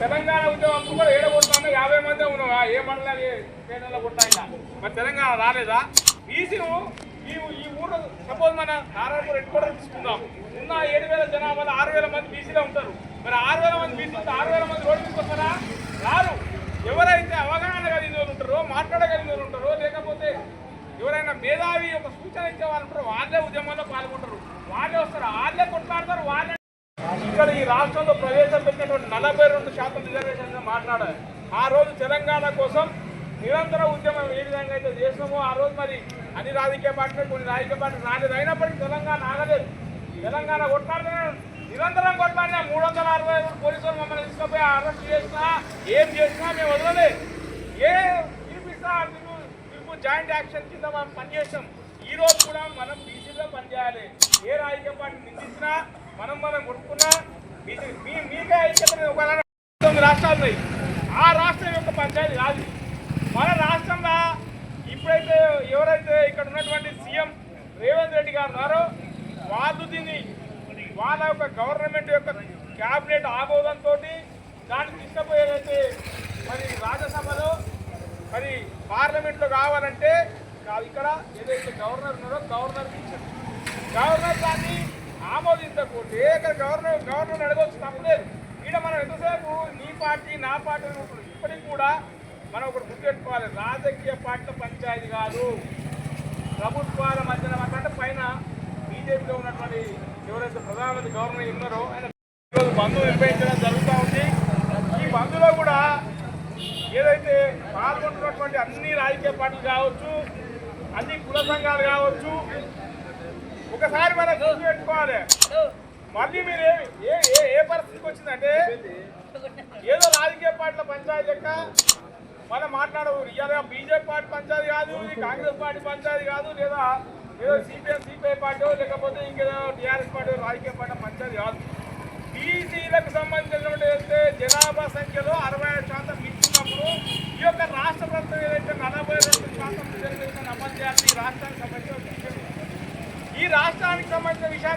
తెలంగాణ ఉద్యమం కూడా ఏడ యాభై మంది ఉన్నావా? ఏ మండలాలు ఏ కొట్టాయినా? మరి తెలంగాణ రాలేదా? బీసీను ఈ ఈ ఊర్లో సపోజ్ మన నారాయణపూర్ హెడ్ క్వార్టర్ తీసుకుందాం. ఉన్న ఏడు వేల జనాభాలో ఆరు వేల మంది బీసీలో ఉంటారు. మరి ఆరు వేల మంది బీసీ ఆరు వేల మంది రోడ్డు మీదకి వస్తారా? రారు. ఎవరైతే అవగాహన కలిగిన వాళ్ళు ఉంటారో మాట్లాడగలిగిన వాళ్ళు ఉంటారో లేకపోతే ఎవరైనా మేధావి ఒక సూచన ఇచ్చే వాళ్ళు ఉంటారో వాళ్ళే ఉద్యమంలో పాల్గొంటారు వాళ్ళే వస్తారు వాళ్ళే కొట్లాడతారు వాళ్ళే ఇక్కడ ఈ రాష్ట్రంలో ప్రవేశపెట్టినటువంటి నలభై రెండు శాతం రిజర్వేషన్ మాట్లాడాలి ఆ రోజు తెలంగాణ కోసం నిరంతర ఉద్యమం ఏ విధంగా అయితే చేసినామో ఆ రోజు మరి అన్ని రాజకీయ పార్టీలు కొన్ని రాజకీయ పార్టీలు రాలేదు. అయినప్పటికీ తెలంగాణ ఆగలేదు. తెలంగాణ కొట్లాడినా నిరంతరం కొట్లాడినా మూడు వందల అరవై ఐదు పోలీసులు మమ్మల్ని తీసుకుపోయి అరెస్ట్ చేసినా ఏం చేసినా మేము వదలలేదు. ఏ పిలిపిస్తా పిలుపు జాయింట్ యాక్షన్ కింద మనం పనిచేసాం. ఈ రోజు కూడా మనం బీసీలో పనిచేయాలి ఏ రాజకీయ పార్టీ నిందించినా మనం మనం కొట్టుకున్నా మీ మీకే ఐక్యత ఒకవేళ తొమ్మిది రాష్ట్రాలు ఉన్నాయి. ఆ రాష్ట్రం యొక్క పంచాయతీ రాదు. మన రాష్ట్రంలో ఇప్పుడైతే ఎవరైతే ఇక్కడ ఉన్నటువంటి సీఎం రేవంత్ రెడ్డి గారు ఉన్నారో వాళ్ళు దీన్ని వాళ్ళ యొక్క గవర్నమెంట్ యొక్క క్యాబినెట్ ఆమోదంతో దాన్ని తీసుకుపోయేదైతే మరి రాజ్యసభలో మరి పార్లమెంట్లో కావాలంటే కాదు. ఇక్కడ ఏదైతే గవర్నర్ ఉన్నారో గవర్నర్ ఇచ్చారు గవర్నర్ దాన్ని ఆమోదించకపోతే ఇక్కడ గవర్నర్ గవర్నర్ అడగవచ్చు తప్పలేదు ఇక్కడ మనం ఎంతసేపు నీ పార్టీ నా పార్టీ అని ఇప్పటికి కూడా మనం ఒకటి గుర్తుపెట్టుకోవాలి. రాజకీయ పార్టీల పంచాయతీ కాదు. ప్రభుత్వాల మధ్యన అంటే పైన బీజేపీలో ఉన్నటువంటి ఎవరైతే ప్రధానమంత్రి గవర్నర్ ఉన్నారో ఆయన ఈరోజు బంధు నిర్వహించడం జరుగుతూ ఉంది. ఈ బంధులో కూడా ఏదైతే పాల్గొంటున్నటువంటి అన్ని రాజకీయ పార్టీలు కావచ్చు అన్ని కుల సంఘాలు కావచ్చు. ఒకసారి మనం గుర్తు పెట్టుకోవాలి. మళ్ళీ మీరు ఏ- ఏ ఏ- పరిస్థితికి వచ్చిందంటే ఏదో రాజకీయ పార్టీల పంచాయతీ లెక్క మనం మాట్లాడవు ఇవాళ బీజేపీ పార్టీ పంచాయతీ కాదు ఇది కాంగ్రెస్ పార్టీ పంచాయతీ కాదు లేదా ఏదో సిపిఎం సిపిఐ పార్టీ లేకపోతే ఇంకేదో టీఆర్ఎస్ పార్టీ రాజకీయ పార్టీ పంచాయతీ కాదు. బీసీలకు సంబంధించినటువంటి జనాభా సంఖ్యలో అరవై శాతం మించినప్పుడు ఈ యొక్క రాష్ట్ర ప్రభుత్వం ఏదైతే నలభై రెండు శాతం రిజర్వేషన్ అమలు చేయాలని ఈ రాష్ట్రానికి సంబంధించిన ఈ రాష్ట్రానికి సంబంధించిన విషయాన్ని